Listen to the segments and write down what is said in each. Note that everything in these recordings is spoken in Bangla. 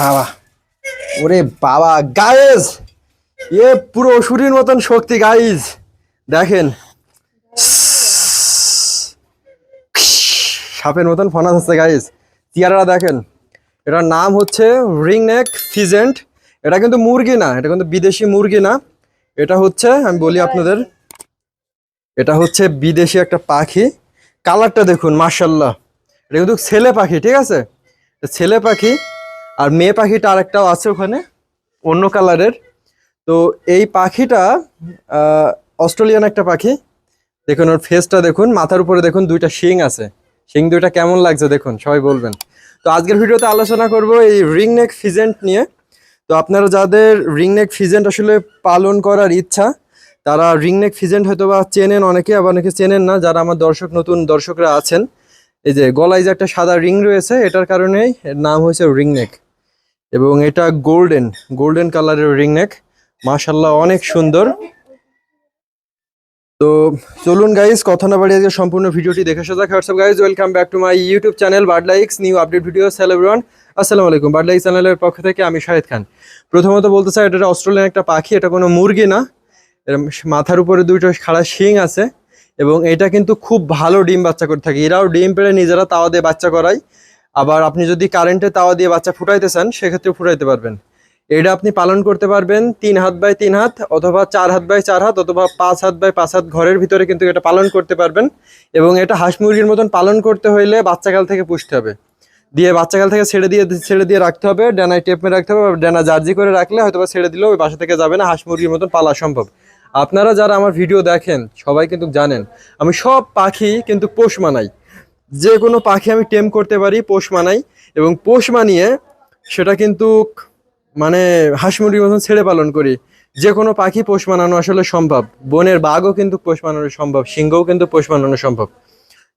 বাবা। ওরে বাবা গাইজ এ পুরো অসুরের মতন শক্তি গাইজ দেখেন। সাপের মতন ফনাস আছে গাইজ চেয়ারটা দেখেন। এটার নাম হচ্ছে রিং নেক ফিজেন্ট এটা কিন্তু মুরগি না, এটা কিন্তু বিদেশি মুরগি না। এটা হচ্ছে, আমি বলি আপনাদের, এটা হচ্ছে বিদেশি একটা পাখি। কালারটা দেখুন মার্শাল্লাহ এটা কিন্তু ছেলে পাখি, ঠিক আছে? ছেলে পাখি আর মেয়ে পাখিটা আরেকটাও আছে ওখানে, অন্য কালারের। তো এই পাখিটা অস্ট্রেলিয়ান একটা পাখি। দেখুন, ওর ফেসটা দেখুন, মাথার উপরে দেখুন দুইটা শিং আছে। শিং দুইটা কেমন লাগছে দেখুন, সবাই বলবেন। তো আজকের ভিডিওতে আলোচনা করব এই রিং নেক ফিজেন্ট নিয়ে। তো আপনারা যাদের রিং নেক ফিজেন্ট আসলে পালন করার ইচ্ছা, তারা রিং নেক ফিজেন্ট হয়তো বা চেনেন অনেকে, আবার অনেকে চেনেন না। যারা আমার দর্শক, নতুন দর্শকরা আছেন, এই যে গলায় যে একটা সাদা রিং রয়েছে, এটার কারণেই এর নাম হয়েছে রিং নেক এবং এটা গোল্ডেন গোল্ডেন কালারের রিং নেক মাশাল্লাহ অনেক সুন্দর। তো চলুন গাইজ কথা না বাড়িয়ে আজকে সম্পূর্ণ ভিডিওটি দেখে সোজা WhatsApp guys welcome back to my YouTube channel bird likes new update video everyone আসসালামু আলাইকুম। বার্ড লাইক্স চ্যানেলের পক্ষ থেকে আমি শাহেদ খান। প্রথমত বলতে চাই, এটা অস্ট্রেলিয়ান একটা পাখি, এটা কোনো মুরগি না। মাথার উপরে দুইটা খাড়া শিং আছে। এবং এটা কিন্তু খুব ভালো ডিম বাচ্চা করে থাকে। এরাও ডিম পেড়ে নিজেরা তাওয়া দিয়ে বাচ্চা করায়। আবার আপনি যদি কারেন্টে তাওয়া দিয়ে বাচ্চা ফুটাইতে চান সেক্ষেত্রে ফুটাইতে পারবেন। এটা আপনি পালন করতে পারবেন তিন হাত বাই তিন হাত অথবা চার হাত বাই চার হাত অথবা পাঁচ হাত বাই পাঁচ হাত ঘরের ভিতরে কিন্তু এটা পালন করতে পারবেন এবং এটা হাঁস মুরগির মতন পালন করতে হইলে বাচ্চাকাল থেকে পুষতে হবে। দিয়ে বাচ্চাকাল থেকে ছেড়ে দিয়ে ছেড়ে দিয়ে রাখতে হবে ডানায় টেপ মেরে রাখতে হবে ডানা জার্জি করে রাখলে হয়তো ছেড়ে দিলেও ওই বাসা থেকে যাবে না, হাঁস মুরগির মতন পালা সম্ভব। আপনারা যারা আমার ভিডিও দেখেন, সবাই কিন্তু জানেন, আমি সব পাখি কিন্তু পোষ মানাই। যে কোনো পাখি আমি টেম করতে পারি, পোষ মানাই এবং পোষ মানিয়ে সেটা কিন্তু মানে হাঁস মুরগির মতন ছেড়ে পালন করি। যে কোনো পাখি পোষ মানানো আসলে সম্ভব। বনের বাঘও কিন্তু পোষ মানানো সম্ভব, সিংহও কিন্তু পোষ মানানো সম্ভব।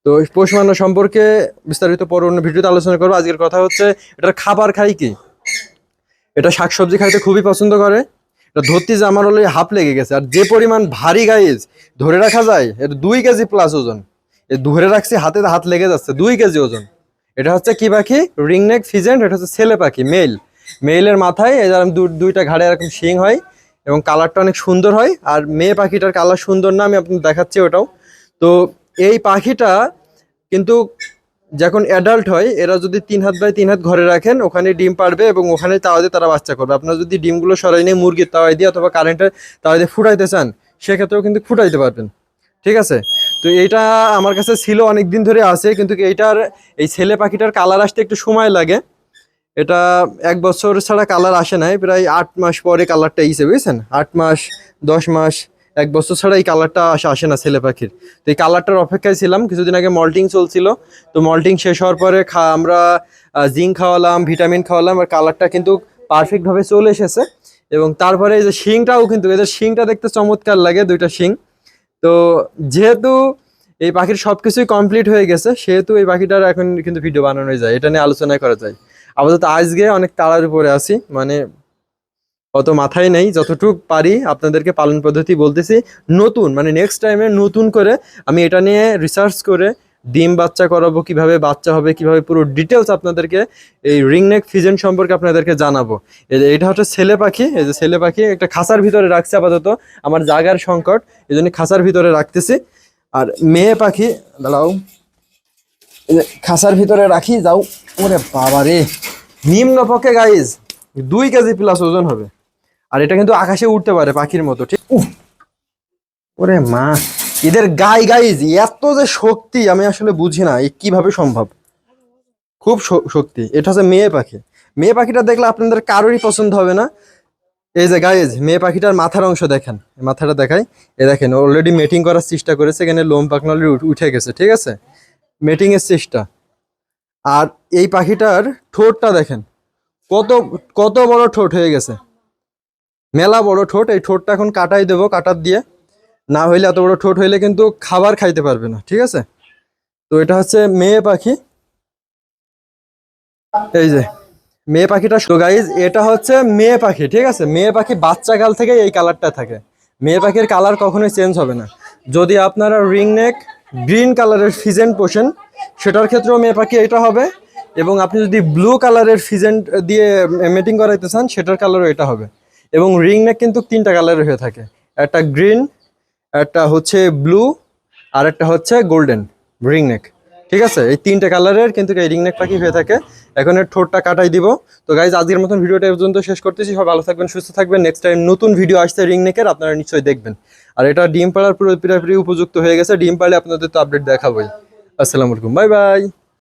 তো পোষ মানানো সম্পর্কে বিস্তারিত পর অন্য ভিডিওতে আলোচনা করব। আজকের কথা হচ্ছে, এটার খাবার খাই কি? এটা শাকসবজি খাইতে খুবই পছন্দ করে। এটা ধরতে যে আমার হলো হাফ লেগে গেছে। আর যে পরিমাণ ভারী গাইজ, ধরে রাখা যায় এটা দুই কেজি প্লাস ওজন। ধরে রাখছি, হাতে হাত লেগে যাচ্ছে। দুই কেজি ওজন। এটা হচ্ছে কি পাখি? রিংনেক ফিজেন্ট এটা হচ্ছে ছেলে পাখি মেল মেইলের মাথায় দু- দুইটা ঘাড়ে এরকম শিং হয় এবং কালারটা অনেক সুন্দর হয়। আর মেয়ে পাখিটার কালার সুন্দর না, আমি আপনাকে দেখাচ্ছি ওটাও। তো এই পাখিটা কিন্তু যখন অ্যাডাল্ট হয়, এরা যদি তিন হাত বাই তিন হাত ঘরে রাখেন, ওখানে ডিম পারবে এবং ওখানে তাওয়া দিয়ে তারা বাচ্চা করবে। আপনারা যদি ডিমগুলো সরাই নিয়ে মুরগির তাওয়াই দিয়ে অথবা কারেন্টের তাওয়াই দিয়ে ফুটাইতে চান, সেক্ষেত্রেও কিন্তু ফুটাইতে পারবেন। ঠিক আছে? তো এইটা আমার কাছে ছিল অনেক দিন ধরে আছে, কিন্তু এইটার, এই ছেলে পাখিটার কালার আসতে একটু সময় লাগে। এটা এক বছর ছাড়া কালার আসে নাই, প্রায় আট মাস পরে কালারটা ইসে বুঝছেন? আট মাস, দশ মাস, এক বছর ছাড়া এই কালারটা আসে আসে না ছেলে পাখির। তো এই কালারটার অপেক্ষায় ছিলাম, কিছুদিন আগে মল্টিং চলছিল। তো মল্টিং শেষ হওয়ার পরে খা, আমরা জিঙ্ক খাওয়ালাম ভিটামিন খাওয়ালাম, আর কালারটা কিন্তু পারফেক্টভাবে চলে এসেছে। এবং তারপরে এই যে শিংটাও কিন্তু এদের শিংটা দেখতে চমৎকার লাগে, দুইটা শিং। তো যেহেতু এই পাখির সব কিছুই কমপ্লিট হয়ে গেছে, সেহেতু এই পাখিটার এখন কিন্তু ভিডিও বানানো যায়। এটা নিয়ে আলোচনা করা যায়। আপাতত আজকে অনেক তাড়ার উপরে আছি মানে অত মাথায় নেই। যতটুক পারি আপনাদেরকে পালন পদ্ধতি বলতেছি, নতুন মানে নেক্সট টাইমে নতুন করে আমি এটা নিয়ে রিসার্চ করে ডিম বাচ্চা করাবো, কীভাবে বাচ্চা হবে, কীভাবে পুরো ডিটেলস আপনাদেরকে এই রিংনেক ফিজেন সম্পর্কে আপনাদেরকে জানাব। এটা হচ্ছে ছেলে পাখি, এই যে ছেলে পাখি একটা খাঁচার ভিতরে রাখছে আপাতত, আমার জায়গার সংকট, এই জন্য খাঁচার ভিতরে রাখতেছি। আর মেয়ে পাখি, দাঁড়াও। খাঁচার ভিতরে রাখি, যাও। ওরে বাবা রে নিম্ন পক্ষে গাইজ দুই কেজি প্লাস ওজন হবে। আর এটা কিন্তু আকাশে উঠতে পারে পাখির মতো, ঠিক? ওরে মা। এদের গাই, গাইজ, এত যে শক্তি আমি আসলে বুঝি না, এ কীভাবে সম্ভব? খুব শক্তি। এটা হচ্ছে মেয়ে পাখি। মেয়ে পাখিটা দেখলে আপনাদের কারোরই পছন্দ হবে না। এই যে গাইজ, মেয়ে পাখিটার মাথার অংশ দেখেন। মাথাটা দেখাই। এ দেখেন অলরেডি মেটিং করার চেষ্টা করেছে, এখানে লোম already উঠে গেছে, ঠিক আছে? মেটিং এর চেষ্টা। আর এই পাখিটার ঠোঁটটা দেখেন। কত কত বড় ঠোঁট হয়ে গেছে। মেলা বড় ঠোঁট, এই ঠোঁটটা এখন কাটাই দেবো, কাটার দিয়ে। না হইলে এত বড় ঠোঁট হইলে কিন্তু খাবার খাইতে পারবে না, ঠিক আছে? তো এটা হচ্ছে মেয়ে পাখি। এই যে, মেয়ে পাখিটা গাইজ এটা হচ্ছে মেয়ে পাখি, ঠিক আছে? মেয়ে পাখি বাচ্চাকাল থেকে এই কালারটা থাকে। মেয়ে পাখির কালার কখনোই চেঞ্জ হবে না। যদি আপনারা রিং নেক, গ্রিন কালারের ফিজেন্ট পোষেন, সেটার ক্ষেত্রেও মেয়ে পাখি এটা হবে। এবং আপনি যদি ব্লু কালারের ফিজেন্ট দিয়ে মেটিং করাইতে চান, সেটার কালারও এটা হবে। এবং রিং নেক কিন্তু তিনটা কালারের হয়ে থাকে। একটা গ্রিন একটা হচ্ছে ব্লু আর একটা হচ্ছে গোল্ডেন রিং নেক ঠিক আছে? এই তিনটে কালারের কিন্তু এই রিং নেক পাখি হয়ে থাকে? এখন এর ঠোঁটটা কাটাই দিব। তো গাইজ আজকের মতন ভিডিওটা পর্যন্ত শেষ করতেছি। সব ভালো থাকবেন, সুস্থ থাকবেন। নেক্সট টাইম নতুন ভিডিও আসছে রিং নেকের আপনারা নিশ্চয়ই দেখবেন। আর এটা ডিম পাড়ার পুরো পুরোপুরি উপযুক্ত হয়ে গেছে। ডিম পাড়লে আপনাদের তো আপডেট দেখাবোই। আসসালামু আলাইকুম। Bye bye